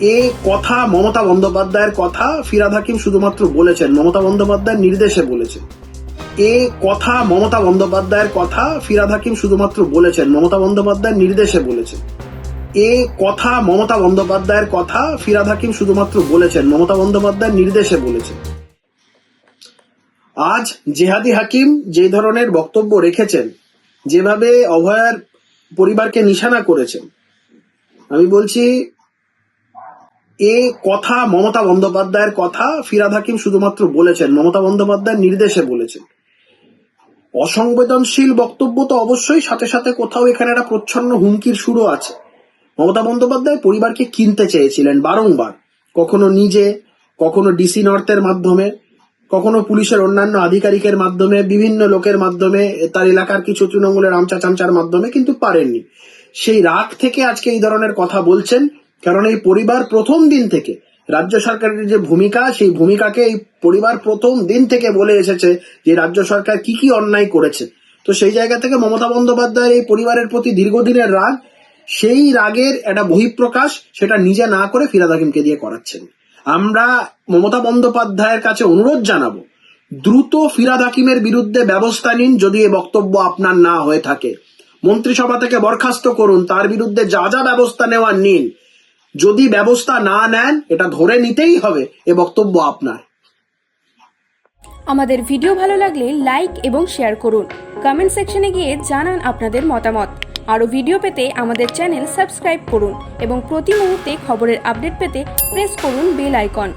এ কথা মমতা বন্দ্যোপাধ্যায়ের কথা ফিরাদ হাকিম শুধুমাত্র বলেছেন, মমতা বন্দ্যোপাধ্যায়ের নির্দেশে বলেছেন। এ কথা মমতা বন্দ্যোপাধ্যায়ের কথা ফিরাদ হাকিম শুধুমাত্র বলেছেন, মমতা বন্দ্যোপাধ্যায়ের নির্দেশে বলেছেন। এ কথা মমতা বন্দ্যোপাধ্যায়ের কথা ফিরাদ হাকিম শুধুমাত্র বলেছেন, মমতা বন্দ্যোপাধ্যায়ের নির্দেশে বলেছেন। আজ জেহাদি হাকিম যে ধরনের বক্তব্য রেখেছেন, যেভাবে অভয়ার পরিবারকে নিশানা করেছেন, আমি বলছি এ কথা মমতা বন্দ্যোপাধ্যায়ের কথা ফিরাদ হাকিম শুধুমাত্র বলেছেন, মমতা বন্দ্যোপাধ্যায়ের নির্দেশে বলেছেন। অসংবেদনশীল বক্তব্য তো অবশ্যই, সাথে সাথে কোথাও এখানে একটা প্রচ্ছন্ন হুমকির শুরু আছে। মমতা বন্দ্যোপাধ্যায় পরিবারকে কিনতে চেয়েছিলেন বারংবার, কখনো নিজে, কখনো ডিসি নর্থের মাধ্যমে, কখনো পুলিশের অন্যান্য আধিকারিকের মাধ্যমে, বিভিন্ন লোকের মাধ্যমে, তার এলাকার কিছু তৃণমূলের আমচা চামচার মাধ্যমে, কিন্তু পারেননি। সেই রাগ থেকে আজকে এই ধরনের কথা বলছেন কারণ এই পরিবার প্রথম দিন থেকে, রাজ্য সরকারের যে ভূমিকা, সেই ভূমিকাকে এই পরিবার প্রথম দিন থেকে বলে এসেছে যে রাজ্য সরকার কি কি অন্যায় করেছে। তো সেই জায়গা থেকে মমতা বন্দ্যোপাধ্যায়ের এই পরিবারের প্রতি দীর্ঘদিনের রাগ, সেই রাগের একটা বহিঃপ্রকাশ সেটা নিজে না করে ফিরাদ হাকিমকে দিয়ে করাচ্ছেন। আমরা মমতা বন্দ্যোপাধ্যায়ের কাছে অনুরোধ জানাব, দ্রুত ফিরাদ হাকিমের বিরুদ্ধে ব্যবস্থা নিন যদি এ বক্তব্য আপনার না হয়ে থাকে। মন্ত্রিসভা থেকে বরখাস্ত করুন, তার বিরুদ্ধে যা যা ব্যবস্থা নেওয়ার নিন। যদি ব্যবস্থা না নেন, এটা ধরে নিতেই হবে, এ বক্তব্য আপনার। আমাদের ভিডিও ভালো লাগলে লাইক এবং শেয়ার করুন। কমেন্ট সেকশনে গিয়ে জানান আপনাদের মতামত। আরও ভিডিও পেতে আমাদের চ্যানেল সাবস্ক্রাইব করুন এবং প্রতি মুহূর্তে খবরের আপডেট পেতে প্রেস করুন বেল আইকন।